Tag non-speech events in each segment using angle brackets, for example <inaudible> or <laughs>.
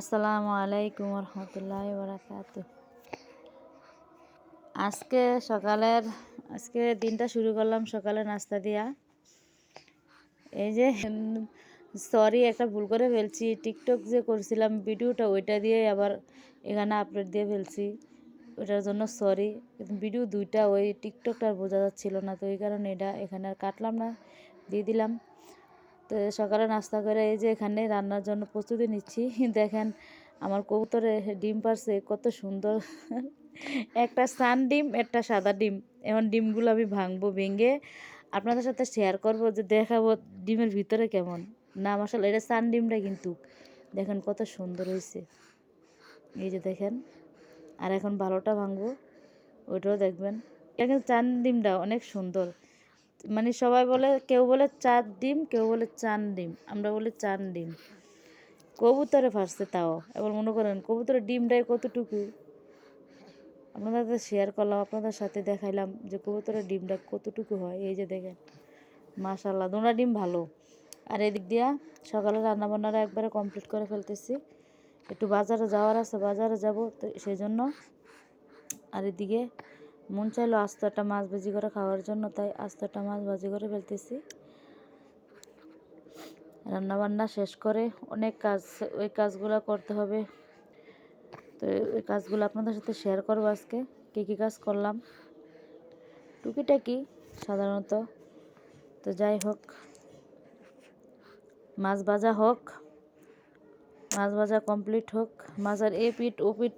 আসসালামু আলাইকুম রহমতুল্লাহ বারাকাত আজকে সকালের, আজকে দিনটা শুরু করলাম সকালে নাস্তা দিয়া। এই যে সরি একটা ভুল করে ফেলছি। টিকটক যে করছিলাম ভিডিওটা, ওইটা দিয়ে আবার এখানে আপলোড দিয়ে ফেলছি। ওটার জন্য সরি ভিডিও দুইটা ওই টিকটকটা বোঝা যাচ্ছিল না, তো ওই কারণে এটা এখানে আর কাটলাম না, দিয়ে দিলাম। তো সকালে নাস্তা করে এই যে এখানে রান্নার জন্য প্রস্তুতি নিচ্ছি। <laughs> দেখেন আমার কবুতরে ডিম পারছে, কত সুন্দর। <laughs> একটা সান ডিম, একটা সাদা ডিম। এমন ডিমগুলো আমি ভাঙবো, ভেঙে আপনাদের সাথে শেয়ার করব যে দেখাবো ডিমের ভিতরে কেমন। না মশালা এটা সান ডিমটা কিন্তু। দেখেন কত সুন্দর হয়েছে। এই যে দেখেন, আর এখন ভালোটা ভাঙবো, ওইটাও দেখবেন। কিন্তু চান ডিমটা, অনেক সুন্দর। মানে সবাই বলে, কেউ বলে চার ডিম, কেউ বলে চান ডিম। আমরা বলি চান ডিম। কবুতরে ফার্স্টে তাও। এবার মনে করেন, কবুতরের ডিমটাই কতটুকু? আপনাদের শেয়ার করলাম, আপনাদের সাথে দেখাইলাম যে কবুতরের ডিমটা কতটুকু হয়। এই যে দেখেন মাশাল্লাহ দোনা ডিম ভালো। আর এদিক দিয়া সকালে রান্নাবান্নাটা একবারে কমপ্লিট করে ফেলতেছি। একটু বাজারে যাওয়ার আছে, বাজারে যাব, তো সেই জন্য। আর এদিকে মন চাইলো আস্ত একটা মাছ ভাজি করে খাওয়ার জন্য, তাই আস্ত একটা মাছ ভাজি করে ফেলতেছি। রান্না বান্না শেষ করে অনেক কাজ, ওই কাজগুলো করতে হবে। তো ওই কাজগুলো আপনাদের সাথে শেয়ার করব আজকে, কী কী কাজ করলাম। টুকিটাকি সাধারণত। তো যাই হোক, মাছ ভাজা হোক, মাছ ভাজা কমপ্লিট হোক, মাছের এ পিঠ ও পিঠ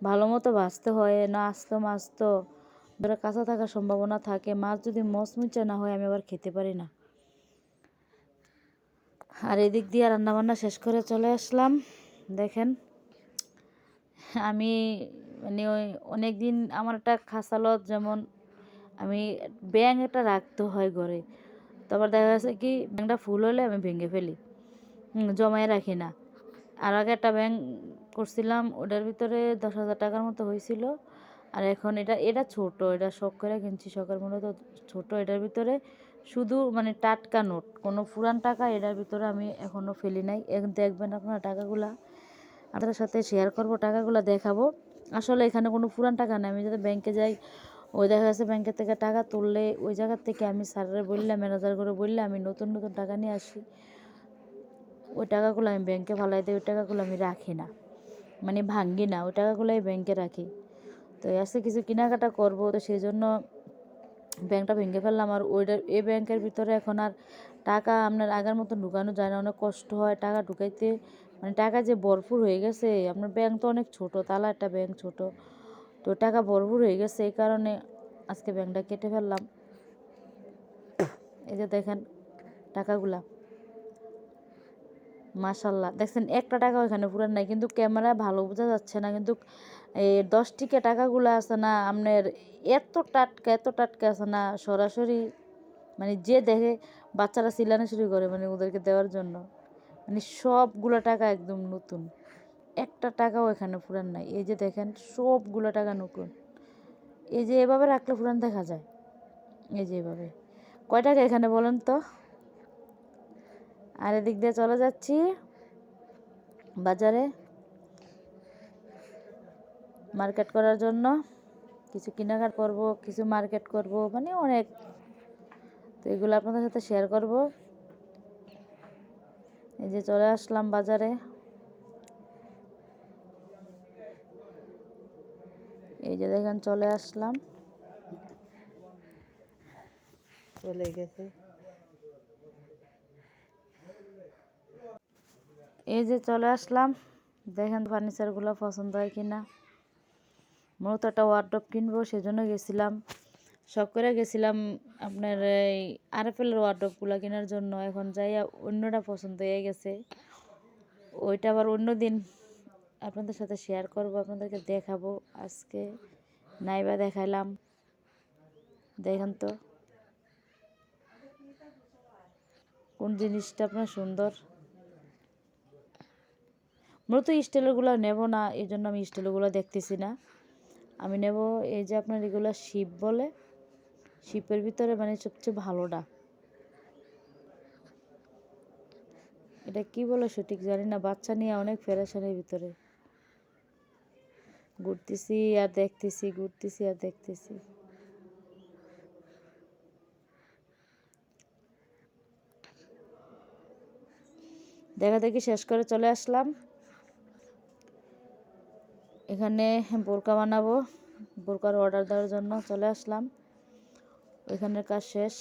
ভালো মতো ভাজতে হয়, না আস্ত মাছ তো। ধরে কাঁচা থাকার সম্ভাবনা থাকে, মাছ যদি মচমুচে না হয়, আমি আবার খেতে পারি না। আর এদিক দিয়ে রান্নাবান্না শেষ করে চলে আসলাম। দেখেন, আমি মানে ওই অনেক দিন আমার একটা খাসালত যেমন আমি ব্যাং একটা রাখতে হয় ঘরে। তারপর দেখা যাচ্ছে কি ব্যাংকটা ফুল হলে আমি ভেঙে ফেলি জমায় রাখি না। আর আগে একটা ব্যাংক করছিলাম, ওটার ভিতরে দশ হাজার টাকার মতো হয়েছিল। আর এখন এটা এটা ছোট, এটা শখ করে কিনছি, শখের মূলত ছোট। এটার ভিতরে শুধু মানে টাটকা নোট, কোনো পুরান টাকা এটার ভিতরে আমি এখনও ফেলি নাই। দেখবেন আপনারা টাকাগুলা, আপনাদের সাথে শেয়ার করব, টাকাগুলো দেখাবো। আসলে এখানে কোনো পুরান টাকা নেই, আমি যদি ব্যাংকে যাই, ওই দেখা যাচ্ছে ব্যাংকের থেকে টাকা তুললে ওই জায়গার থেকে আমি স্যারের বললে ম্যানেজার করে বললে, আমি নতুন নতুন টাকা নিয়ে আসি। ওই টাকাগুলো আমি ব্যাংকে ফালাই দিই, ওই টাকাগুলো আমি রাখি না। মানে ভাঙ্গি না, ওই টাকাগুলো আমি ব্যাংকে রাখি। তো আজকে কিছু কেনাকাটা করব, তো সেই জন্য ব্যাংকটা ভেঙে ফেললাম। আর ওইটা এই ব্যাংকের ভিতরে এখন আর টাকা আপনার আগের মতো ঢুকানো যায় না, অনেক কষ্ট হয় টাকা ঢুকাইতে। মানে টাকা যে ভরপুর হয়ে গেছে, আপনার ব্যাংক তো অনেক ছোট, তালা একটা ব্যাংক ছোট। তো টাকা ভরপুর হয়ে গেছে, এই কারণে আজকে ব্যাংকটা কেটে ফেললাম। এই যে দেখেন টাকাগুলা। মাশাল্লাহ। দেখছেন, একটা টাকা ওইখানে পুরান নাই, কিন্তু ক্যামেরা ভালো বোঝা যাচ্ছে না, কিন্তু এই দশ টিকে টাকাগুলো আছে না, আপনার এত টাটকা এত টাটকা আছে না, সরাসরি মানে যে দেখে বাচ্চারা চিল্লানো শুরু করে মানে ওদেরকে দেওয়ার জন্য। মানে সবগুলো টাকা একদম নতুন। একটা টাকাও এখানে পুরান নাই। এই যে দেখেন, সবগুলো টাকা নতুন। এই যে এভাবে রাখলে পুরান দেখা যায়। এই যে এভাবে। কয় টাকা এখানে বলেন তো? আর এদিক দিয়ে চলে যাচ্ছি বাজারে মার্কেট করার জন্য। কিছু কেনাকাটা করব, কিছু মার্কেট করব মানে অনেক। তো এগুলো আপনাদের সাথে শেয়ার করব। এই যে চলে আসলাম বাজারে। এই যে দেখেন চলে আসলাম। চলে গেছে। এই যে চলে আসলাম। দেখেন ফার্নিচারগুলো পছন্দ হয় কিনা। মূলত একটা ওয়ার্ড্রপ কিনবো, সেজন্য গেছিলাম। শখ করে গেছিলাম আপনার এই আরএফএলের ওয়ার্ড্রপগুলো কেনার জন্য। এখন যাই অন্যটা পছন্দ হয়ে গেছে। ওইটা আবার অন্য দিন আপনাদের সাথে শেয়ার করব, আপনাদেরকে দেখাবো। আজকে নাইবা দেখাইলাম। দেখেন তো। কোন জিনিসটা আপনার সুন্দর। মূলত স্টিলেরগুলো নেব না, এই জন্য আমি স্টিলেরগুলো দেখতেছি না। আমি নেব এই যে আপনার এগুলো শিপ বলে শিপের ভিতরে মানে সবচেয়ে ভালোটা। এটা কি বলে সঠিক জানি না, বাচ্চা নিয়ে অনেক ফেরেশানির ভিতরে। ঘুরতেছি আর দেখতেছি, ঘুরতেছি আর দেখতেছি। দেখা দেখি শেষ করে চলে আসলাম। এখানে বোরকা বানাবো। বোরকার অর্ডার দেওয়ার জন্য চলে আসলাম। ওইখানের কাজ শেষ।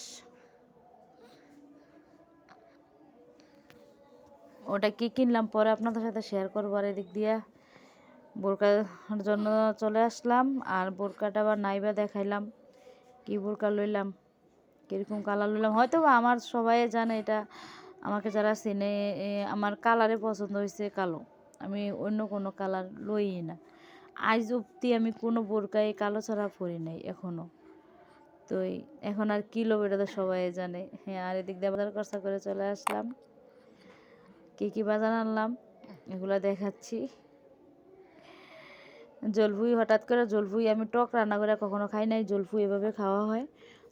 ওটা কি কিনলাম পরে আপনাদের সাথে শেয়ার করব আর এদিক দিয়ে। বোরকার জন্য চলে আসলাম আর বোরকাটা আবার নাইবা দেখাইলাম। কি বোরকা লইলাম, কীরকম কালার লইলাম। হয়তো বা আমার সবাই জানে এটা। আমাকে যারা চেনে আমার কালারে পছন্দ হয়েছে কালো। আমি অন্য কোনো কালার লই না। আজ অব্দি আমি কোনো বোরকায় কালো ছাড়া পরি নাই এখনও তো এখন আর কী লোভ এটা তো সবাই জানে। হ্যাঁ আর এদিক দিয়ে বাজার খরচা করে চলে আসলাম। কী কী বাজার আনলাম, এগুলো দেখাচ্ছি। জলফুই হঠাৎ করে জলফুই আমি টক রান্না করে কখনো খাই নাই জলফুই এভাবে খাওয়া হয়।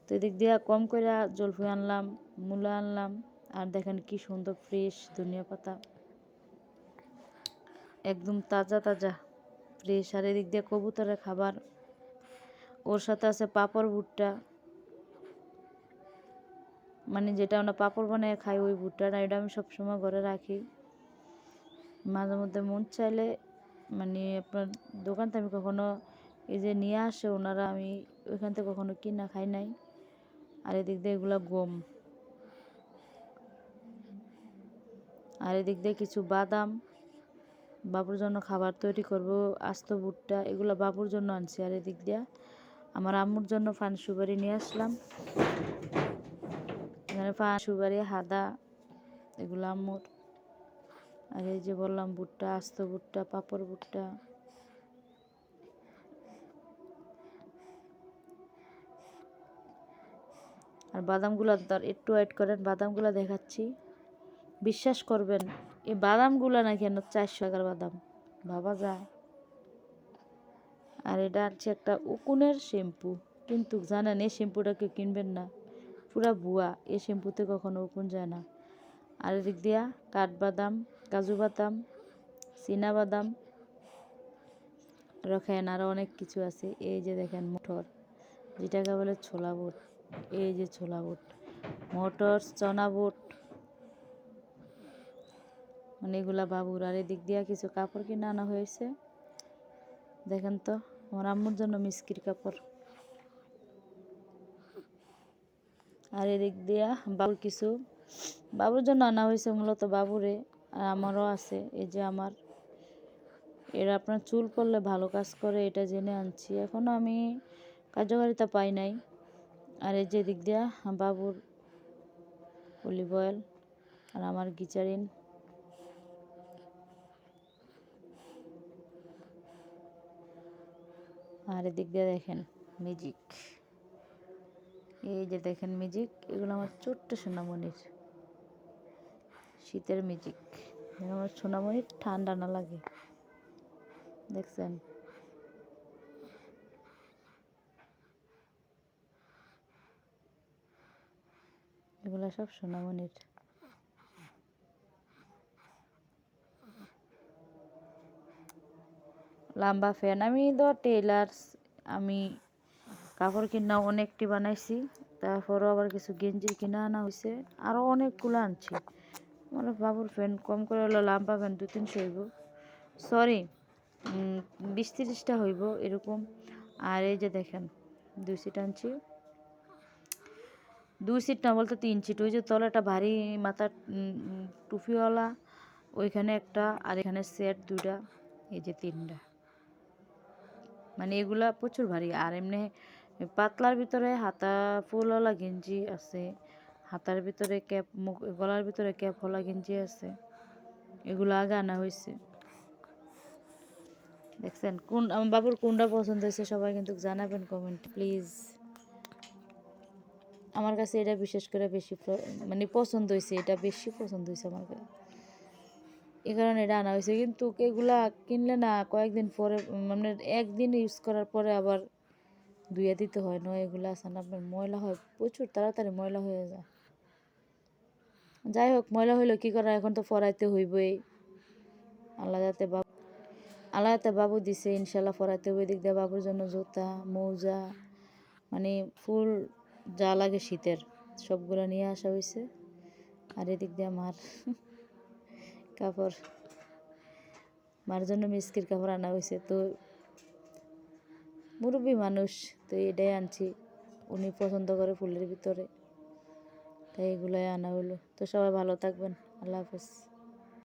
তো এদিক দিয়ে কম করে জলফুই আনলাম, মূলা আনলাম, আর দেখেন কি সুন্দর ফ্রেশ ধনিয়া পাতা। একদম তাজা তাজা। ফ্রেশ আর এদিক দিয়ে কবুতরের খাবার। ওর সাথে আছে পাঁপড় ভুট্টা। মানে যেটা আমরা পাঁপড় বানিয়ে খাই, ওই ভুট্টাটা এটা আমি সবসময় ঘরে রাখি। মাঝে মধ্যে মন চাইলে মানে আপনার দোকান থেকে আমি কখনো এই যে নিয়ে আসে, ওনারা আমি ওইখান থেকে কখনো কিনা খাই নাই। আর এদিক দিয়ে এগুলো গম। আর এদিক দিয়ে কিছু বাদাম। বাবুর জন্য খাবার তৈরি করব, আস্ত ভুট্টা, এগুলো বাবুর জন্য আনছি। আর এদিক দিয়ে আমার আম্মুর জন্য ফান সুপারি নিয়ে আসলাম। এখানে ফান সুপারি, হাদা, এগুলো আম্মুর। আর এই যে বললাম, ভুট্টা, আস্ত ভুট্টা, পাপড় ভুট্টা। আর বাদামগুলো একটু ওয়েট করেন, বাদামগুলো দেখাচ্ছি। বিশ্বাস করবেন এই বাদামগুলো না কেন চারশো টাকার বাদাম। ভাবা যায় আর এটা হচ্ছে একটা উকুনের শ্যাম্পু। কিন্তু জানেন, এই শ্যাম্পুটা কেউ কিনবেন না। পুরা ভুয়া। এই শ্যাম্পুতে কখনো উকুন যায় না। আর এদিক দিয়া কাঠবাদাম, কাজু বাদাম বাদাম রাখেন আরও অনেক কিছু আছে। এই যে দেখেন মোটর। যেটাকে বলে ছোলা বুট। এই যে ছোলা বুট। মটর, চনা বুট। মানে এগুলা বাবুর আর এদিক দিয়া কিছু কাপড় কিনে আনা হয়েছে। দেখেন তো, আমার আম্মুর জন্য মিষ্টির কাপড়। আর এদিক দিয়া বাবুর কিছু, বাবুর জন্য আনা হয়েছে মূলত বাবুরে, আর আমারও আছে, এই যে আমার। এরা আপনার চুল পড়লে ভালো কাজ করে, এটা জেনে আনছি। এখনও আমি কার্যকারিতা পাই নাই। আর এই যে দিক দিয়া বাবুর অলিভ অয়েল আর আমার গিচারিন আর এদিক দিয়ে দেখেন মিউজিক এই যে দেখেন মিউজিক এগুলো আমার ছোট্ট সোনামণির। শীতের মিউজিক আমার সোনামণির, ঠান্ডা না লাগে। দেখছেন? এগুলো সব সোনামণির। লম্বা ফ্যান আমি তো টেলার আমি কাপড় কিনা অনেকটি বানাইছি, তারপরও আবার কিছু গেঞ্জি কিনা আনা হয়েছে আরও অনেকগুলো আনছি। আমার বাবুর ফ্যান কম করে হলো লম্বা ফ্যান দু তিনশো হইব। সরি বিশ তিরিশটা হইব এরকম। আর এই যে দেখেন, দুই সিট আনছি। দুই সিট না বলতে তিন সিট ওই যে তলাটা ভারী মাথার টুপিওয়ালা, ওইখানে একটা, আর এখানে সেট দুইটা, এই যে তিনটা। মানে এগুলা প্রচুর ভারী। আর এমনি পাতলার ভিতরে হাতা ফুলওয়ালা গেঞ্জি আছে, হাতার ভিতরে ক্যাপ, মুখ, গলার ভিতরে ক্যাপওয়ালা গেঞ্জি আছে, এগুলো আগে আনা হয়েছে দেখছেন, কোন, আমার বাবুর কোনটা পছন্দ হয়েছে সবাই কিন্তু জানাবেন কমেন্ট প্লিজ আমার কাছে এটা বিশেষ করে বেশি মানে পছন্দ হয়েছে, এটা বেশি পছন্দ হয়েছে আমার কাছে। এই কারণে এটা আনা হয়েছে। কিন্তু এগুলা কিনলে না কয়েকদিন পরে মানে একদিন ইউজ করার পরে আবার ধুয়ে দিতে হয়। নয় এগুলো না, আপনার ময়লা হয়, প্রচুর তাড়াতাড়ি ময়লা হয়ে যায়। যাই হোক, ময়লা হইল কি করা, এখন তো ফরাইতে হইবই। আল্লাহ যাতে বাবু আল্লাহ যাতে বাবু দিছে ইনশাল্লাহ পড়াইতে হইবে দিক দিয়ে বাবুর জন্য জুতা, মৌজা মানে ফুল যা লাগে শীতের, সবগুলো নিয়ে আসা হয়েছে আর এদিক দিয়ে মার <laughs> কাপড়। মার জন্য মিস্কির কাপড় আনা হয়েছে তো মুরব্বী মানুষ, তো এটাই আনছি। উনি পছন্দ করে ফুলের ভিতরে, তাই এগুলোই আনা হলো। তো সবাই ভালো থাকবেন, আল্লাহ হাফেজ।